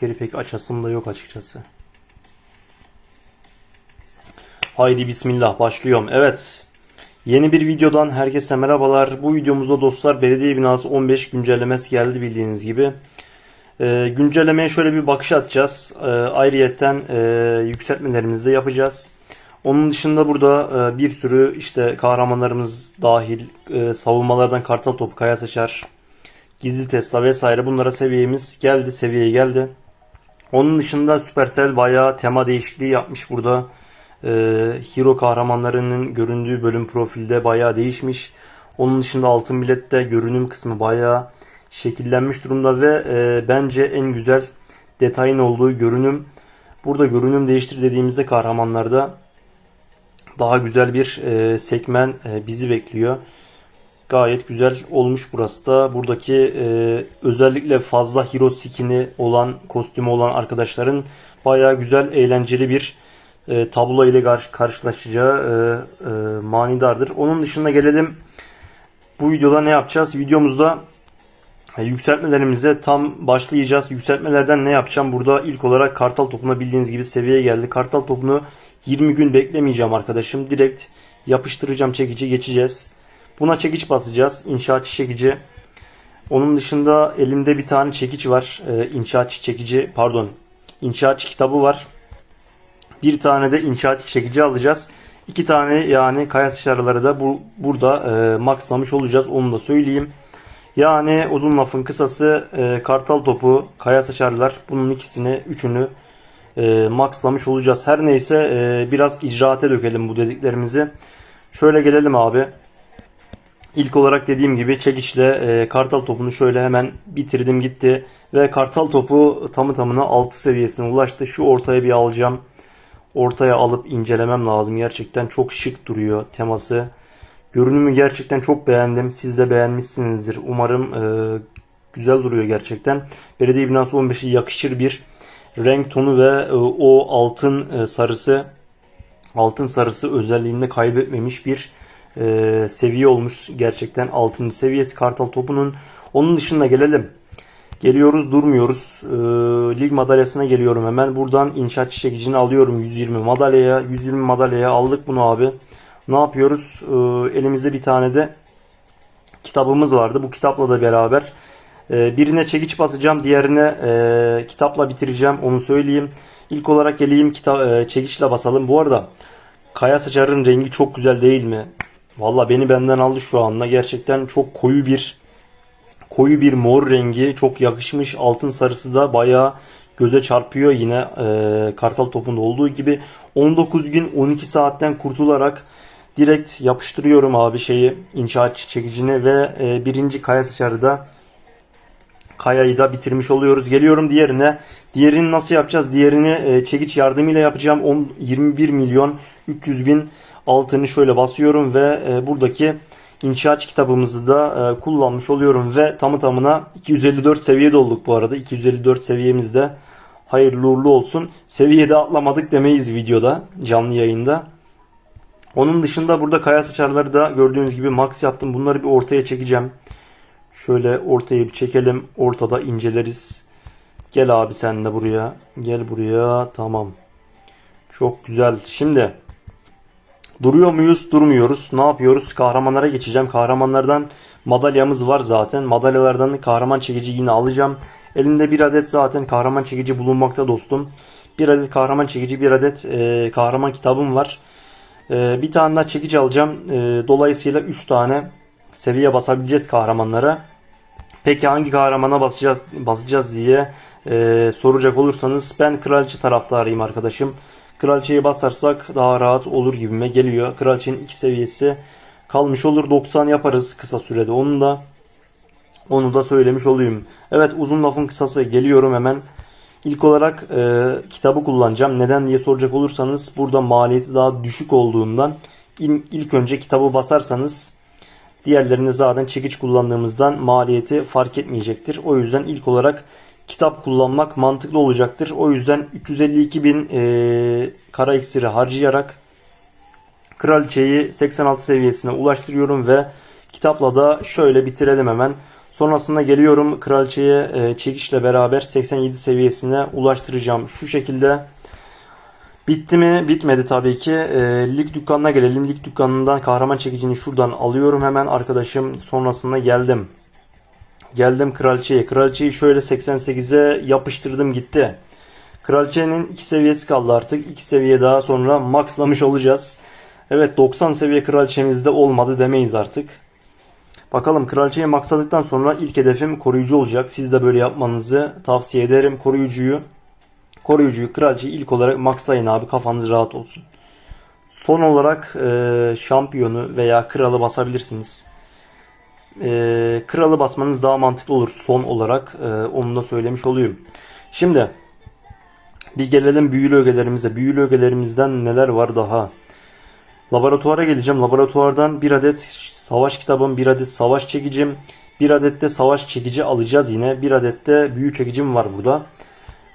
Geri pek açasım da yok açıkçası. Haydi bismillah başlıyorum. Evet. Yeni bir videodan herkese merhabalar. Bu videomuzda dostlar belediye binası 15 güncellemesi geldi bildiğiniz gibi. Ee, güncellemeye şöyle bir bakış atacağız. Ee, ayrıyetten e, yükseltmelerimizi de yapacağız. Onun dışında burada e, bir sürü işte kahramanlarımız dahil e, savunmalardan kartal topu, kaya saçar, gizli Tesla vesaire bunlara seviyemiz geldi, seviyeye geldi. Onun dışında Supercell bayağı tema değişikliği yapmış burada. Ee, hero kahramanlarının göründüğü bölüm profilde bayağı değişmiş. Onun dışında altın bilette görünüm kısmı bayağı şekillenmiş durumda ve e, bence en güzel detayın olduğu görünüm. Burada görünüm değiştir dediğimizde kahramanlarda daha güzel bir e, sekmen e, bizi bekliyor. Gayet güzel olmuş burası da. Buradaki e, özellikle fazla hero skin'i olan, kostümü olan arkadaşların bayağı güzel, eğlenceli bir e, tablo ile kar- karşılaşacağı e, e, manidardır. Onun dışında gelelim bu videoda ne yapacağız? Videomuzda e, yükseltmelerimize tam başlayacağız. Yükseltmelerden ne yapacağım? Burada ilk olarak kartal topuna bildiğiniz gibi seviyeye geldi. Kartal topunu 20 gün beklemeyeceğim arkadaşım. Direkt yapıştıracağım çekici geçeceğiz. Buna çekiç basacağız. İnşaatçı çekici. Onun dışında elimde bir tane çekiç var. Ee, inşaatçı çekici pardon. İnşaatçı kitabı var. Bir tane de inşaatçı çekici alacağız. İki tane yani kaya sıçrarıları da bu, burada e, maxlamış olacağız. Onu da söyleyeyim. Yani uzun lafın kısası e, kartal topu, kaya saçarlar bunun ikisini, üçünü e, maxlamış olacağız. Her neyse e, biraz icraate dökelim bu dediklerimizi. Şöyle gelelim abi. İlk olarak dediğim gibi çekiçle e, kartal topunu şöyle hemen bitirdim gitti. Ve kartal topu tamı tamına 6 seviyesine ulaştı. Şu ortaya bir alacağım. Ortaya alıp incelemem lazım. Gerçekten çok şık duruyor teması. Görünümü gerçekten çok beğendim. Siz de beğenmişsinizdir. Umarım e, güzel duruyor gerçekten. Belediye binası 15'e yakışır bir renk tonu ve e, o altın e, sarısı altın sarısı özelliğinde kaybetmemiş bir e, seviye olmuş. Gerçekten altın seviyesi kartal topunun. Onun dışında gelelim. Geliyoruz durmuyoruz. E, lig madalyasına geliyorum hemen. Buradan inşaatçı çekicini alıyorum 120 madalyaya. 120 madalyaya aldık bunu abi. Ne yapıyoruz? E, elimizde bir tane de kitabımız vardı. Bu kitapla da beraber e, birine çekiç basacağım. Diğerine e, kitapla bitireceğim. Onu söyleyeyim. İlk olarak geleyim kita e, çekiçle basalım. Bu arada Kaya Saçar'ın rengi çok güzel değil mi? Valla beni benden aldı şu anda. Gerçekten çok koyu bir koyu bir mor rengi. Çok yakışmış. Altın sarısı da bayağı göze çarpıyor yine e, kartal topunda olduğu gibi. 19 gün 12 saatten kurtularak direkt yapıştırıyorum abi şeyi inşaatçı çekicini ve e, birinci kaya saçarı da kayayı da bitirmiş oluyoruz. Geliyorum diğerine. Diğerini nasıl yapacağız? Diğerini e, çekiç yardımıyla yapacağım. 10, 21 milyon 300 bin altını şöyle basıyorum ve e, buradaki inşaat kitabımızı da e, kullanmış oluyorum ve tamı tamına 254 seviyede olduk bu arada. 254 seviyemizde hayırlı uğurlu olsun. Seviyede atlamadık demeyiz videoda, canlı yayında. Onun dışında burada kaya saçarları da gördüğünüz gibi max yaptım. Bunları bir ortaya çekeceğim. Şöyle ortaya bir çekelim. Ortada inceleriz. Gel abi sen de buraya. Gel buraya. Tamam. Çok güzel. Şimdi duruyor muyuz? Durmuyoruz. Ne yapıyoruz? Kahramanlara geçeceğim. Kahramanlardan madalyamız var zaten. Madalyalardan da kahraman çekici yine alacağım. Elimde bir adet zaten kahraman çekici bulunmakta dostum. Bir adet kahraman çekici, bir adet e, kahraman kitabım var. E, bir tane daha çekici alacağım. E, dolayısıyla 3 tane seviye basabileceğiz kahramanlara. Peki hangi kahramana basacağız, basacağız diye e, soracak olursanız ben kraliçe taraftarıyım arkadaşım. Kraliçeyi basarsak daha rahat olur gibime geliyor. Kraliçenin iki seviyesi kalmış olur. 90 yaparız kısa sürede. Onu da onu da söylemiş olayım. Evet uzun lafın kısası geliyorum hemen. İlk olarak e, kitabı kullanacağım. Neden diye soracak olursanız burada maliyeti daha düşük olduğundan in- ilk önce kitabı basarsanız diğerlerini zaten çekiç kullandığımızdan maliyeti fark etmeyecektir. O yüzden ilk olarak kitap kullanmak mantıklı olacaktır. O yüzden 352 bin e, kara iksiri harcayarak kraliçeyi 86 seviyesine ulaştırıyorum ve kitapla da şöyle bitirelim hemen. Sonrasında geliyorum kraliçeye e, çekişle beraber 87 seviyesine ulaştıracağım. Şu şekilde bitti mi? Bitmedi tabii ki. E, lig dükkanına gelelim. Lig dükkanından kahraman çekicini şuradan alıyorum hemen arkadaşım. Sonrasında geldim. Geldim kraliçeye. Kraliçeyi şöyle 88'e yapıştırdım gitti. Kraliçenin 2 seviyesi kaldı artık. 2 seviye daha sonra maxlamış olacağız. Evet 90 seviye kraliçemizde olmadı demeyiz artık. Bakalım kraliçeyi maksadıktan sonra ilk hedefim koruyucu olacak. Siz de böyle yapmanızı tavsiye ederim. Koruyucuyu koruyucuyu kraliçeyi ilk olarak maksayın abi kafanız rahat olsun. Son olarak e, şampiyonu veya kralı basabilirsiniz. E, kralı basmanız daha mantıklı olur son olarak. E, onu da söylemiş olayım. Şimdi bir gelelim büyülü ögelerimize. Büyülü ögelerimizden neler var daha? Laboratuvara geleceğim. Laboratuvardan bir adet savaş kitabım, bir adet savaş çekicim, bir adet de savaş çekici alacağız yine. Bir adet de büyü çekicim var burada.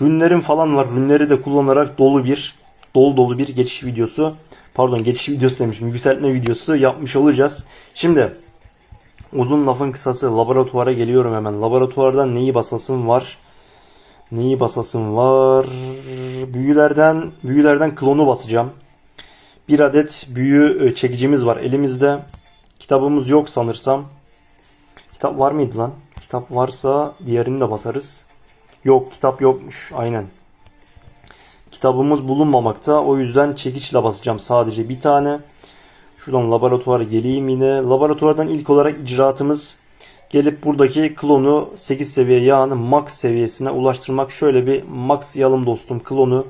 Rünlerim falan var. Rünleri de kullanarak dolu bir, dolu dolu bir geçiş videosu. Pardon geçiş videosu demişim. Yükseltme videosu yapmış olacağız. Şimdi uzun lafın kısası laboratuvara geliyorum hemen. Laboratuvardan neyi basasım var? Neyi basasım var? Büyülerden büyülerden klonu basacağım. Bir adet büyü e, çekicimiz var elimizde. Kitabımız yok sanırsam. Kitap var mıydı lan? Kitap varsa diğerini de basarız. Yok kitap yokmuş aynen. Kitabımız bulunmamakta. O yüzden çekiçle basacağım sadece bir tane. Şuradan laboratuvara geleyim yine. Laboratuvardan ilk olarak icraatımız gelip buradaki klonu 8 seviye yağını max seviyesine ulaştırmak. Şöyle bir maxlayalım dostum klonu.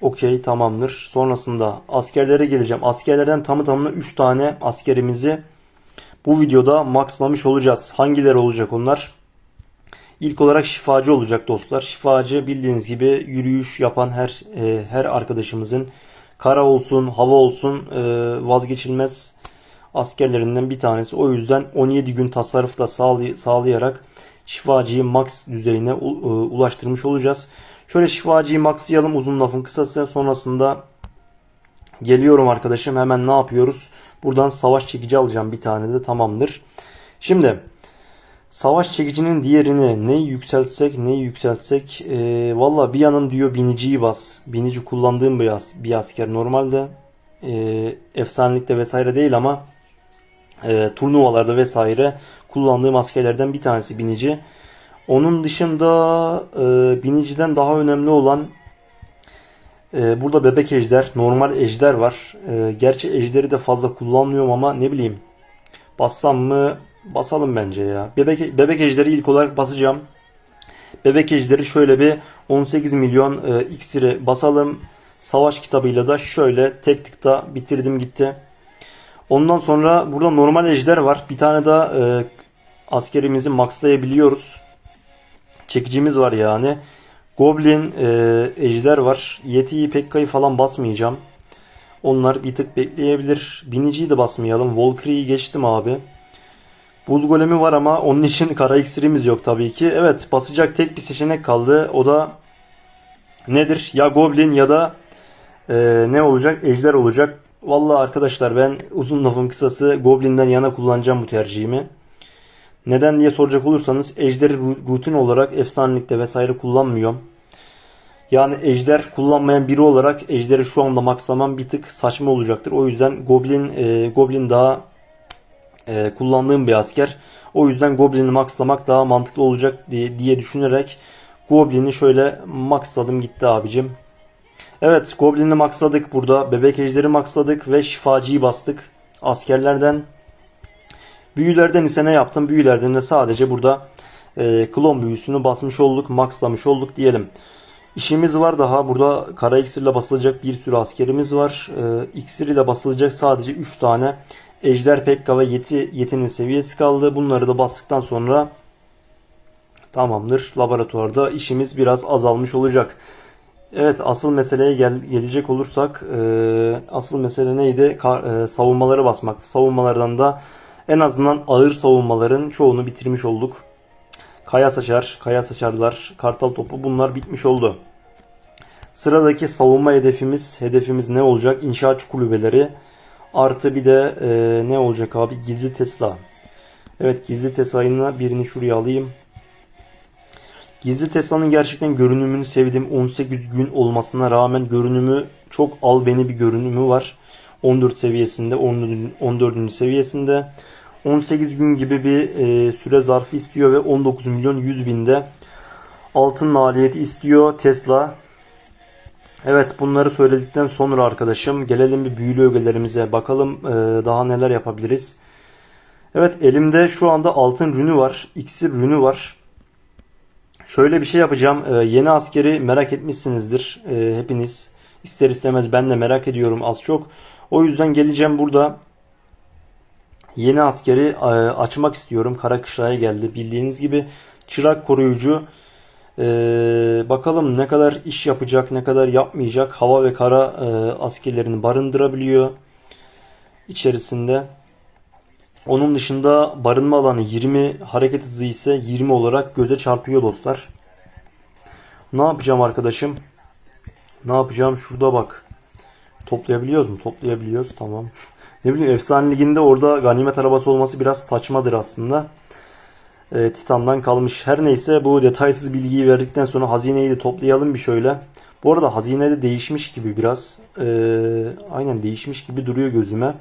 Okey tamamdır. Sonrasında askerlere geleceğim. Askerlerden tamı tamına 3 tane askerimizi bu videoda maxlamış olacağız. Hangileri olacak onlar? İlk olarak şifacı olacak dostlar. Şifacı bildiğiniz gibi yürüyüş yapan her e, her arkadaşımızın kara olsun, hava olsun e, vazgeçilmez askerlerinden bir tanesi. O yüzden 17 gün tasarruf da sağlay- sağlayarak şifacıyı max düzeyine e, ulaştırmış olacağız. Şöyle şifacıyı maxlayalım uzun lafın kısası. Sonrasında geliyorum arkadaşım. Hemen ne yapıyoruz? Buradan savaş çekici alacağım bir tane de tamamdır. Şimdi savaş çekicinin diğerini neyi yükseltsek neyi yükseltsek e, valla bir yanım diyor biniciyi bas. Binici kullandığım bir, as- bir asker normalde e, efsanelikte vesaire değil ama e, turnuvalarda vesaire kullandığım askerlerden bir tanesi binici. Onun dışında e, biniciden daha önemli olan e, burada bebek ejder, normal ejder var. E, gerçi ejderi de fazla kullanmıyorum ama ne bileyim. Bassam mı? Basalım bence ya. Bebek, bebek ejderi ilk olarak basacağım. Bebek ejderi şöyle bir 18 milyon e, iksiri basalım. Savaş kitabıyla da şöyle tek tıkta bitirdim gitti. Ondan sonra burada normal ejder var. Bir tane daha e, askerimizi maxlayabiliyoruz. Çekicimiz var yani. Goblin, e, ejder var. Yeti'yi, Pekka'yı falan basmayacağım. Onlar bir tık bekleyebilir. Biniciyi de basmayalım. Valkyrie'yi geçtim abi. Buz golemi var ama onun için kara iksirimiz yok tabii ki. Evet basacak tek bir seçenek kaldı. O da nedir? Ya Goblin ya da e, ne olacak? Ejder olacak. Vallahi arkadaşlar ben uzun lafın kısası Goblin'den yana kullanacağım bu tercihimi. Neden diye soracak olursanız ejderi ru- rutin olarak efsanelikte vesaire kullanmıyorum. Yani ejder kullanmayan biri olarak ejderi şu anda maxlamam bir tık saçma olacaktır. O yüzden Goblin e, Goblin daha e, kullandığım bir asker. O yüzden Goblin'i maxlamak daha mantıklı olacak diye, diye düşünerek Goblin'i şöyle maxladım gitti abicim. Evet Goblin'i maxladık burada. Bebek ejderi maxladık ve şifacıyı bastık. Askerlerden Büyülerden ise ne yaptım? Büyülerden de sadece burada e, klon büyüsünü basmış olduk, maxlamış olduk diyelim. İşimiz var daha. Burada kara iksirle basılacak bir sürü askerimiz var. E, iksir ile basılacak sadece 3 tane Ejder, Pekka ve Yeti, Yeti'nin seviyesi kaldı. Bunları da bastıktan sonra tamamdır. Laboratuvarda işimiz biraz azalmış olacak. Evet asıl meseleye gel, gelecek olursak e, asıl mesele neydi? Ka- e, savunmaları basmaktı. Savunmalardan da en azından ağır savunmaların çoğunu bitirmiş olduk. Kaya saçar, kaya saçarlar, kartal topu bunlar bitmiş oldu. Sıradaki savunma hedefimiz, hedefimiz ne olacak? İnşaat kulübeleri. Artı bir de e, ne olacak abi? Gizli Tesla. Evet gizli Tesla'yla birini şuraya alayım. Gizli Tesla'nın gerçekten görünümünü sevdim. 18 gün olmasına rağmen görünümü çok albeni bir görünümü var. 14 seviyesinde, 14. 14. seviyesinde. 18 gün gibi bir e, süre zarfı istiyor ve 19 milyon 100 binde altın maliyeti istiyor Tesla. Evet bunları söyledikten sonra arkadaşım gelelim bir büyülü ögelerimize bakalım e, daha neler yapabiliriz. Evet elimde şu anda altın rünü var. iksir rünü var. Şöyle bir şey yapacağım. E, yeni askeri merak etmişsinizdir e, hepiniz. İster istemez ben de merak ediyorum az çok. O yüzden geleceğim burada. Yeni askeri e, açmak istiyorum. Kara kışlaya geldi. Bildiğiniz gibi çırak koruyucu. E, bakalım ne kadar iş yapacak, ne kadar yapmayacak. Hava ve kara e, askerlerini barındırabiliyor içerisinde. Onun dışında barınma alanı 20, hareket hızı ise 20 olarak göze çarpıyor dostlar. Ne yapacağım arkadaşım? Ne yapacağım? Şurada bak. Toplayabiliyoruz mu? Toplayabiliyoruz. Tamam. Ne bileyim Efsane Ligi'nde orada ganimet arabası olması biraz saçmadır aslında. E, Titan'dan kalmış. Her neyse bu detaysız bilgiyi verdikten sonra hazineyi de toplayalım bir şöyle. Bu arada hazine de değişmiş gibi biraz. E, aynen değişmiş gibi duruyor gözüme.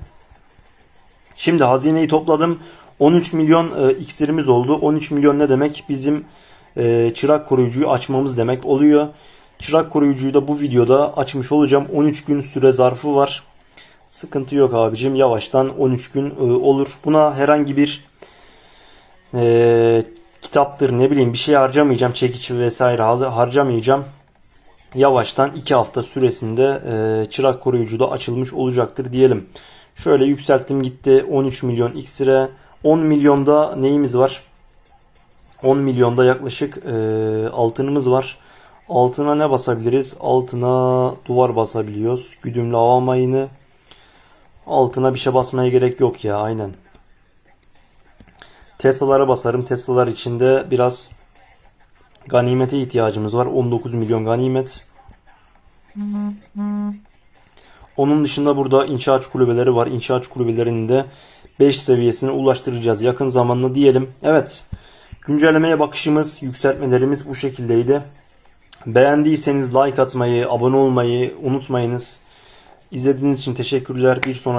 Şimdi hazineyi topladım. 13 milyon e, iksirimiz oldu. 13 milyon ne demek? Bizim e, çırak koruyucuyu açmamız demek oluyor. Çırak koruyucuyu da bu videoda açmış olacağım. 13 gün süre zarfı var. Sıkıntı yok abicim. Yavaştan 13 gün e, olur. Buna herhangi bir e, kitaptır ne bileyim bir şey harcamayacağım. Çekiç vesaire har- harcamayacağım. Yavaştan 2 hafta süresinde e, çırak koruyucu da açılmış olacaktır diyelim. Şöyle yükselttim gitti 13 milyon iksire. 10 milyonda neyimiz var? 10 milyonda yaklaşık e, altınımız var. Altına ne basabiliriz? Altına duvar basabiliyoruz. Güdümlü hava mayını. Altına bir şey basmaya gerek yok ya aynen. Tesla'lara basarım. Tesla'lar içinde biraz ganimete ihtiyacımız var. 19 milyon ganimet. Onun dışında burada inşaat kulübeleri var. İnşaat kulübelerinin de 5 seviyesine ulaştıracağız yakın zamanda diyelim. Evet. Güncellemeye bakışımız, yükseltmelerimiz bu şekildeydi. Beğendiyseniz like atmayı, abone olmayı unutmayınız. İzlediğiniz için teşekkürler. Bir sonraki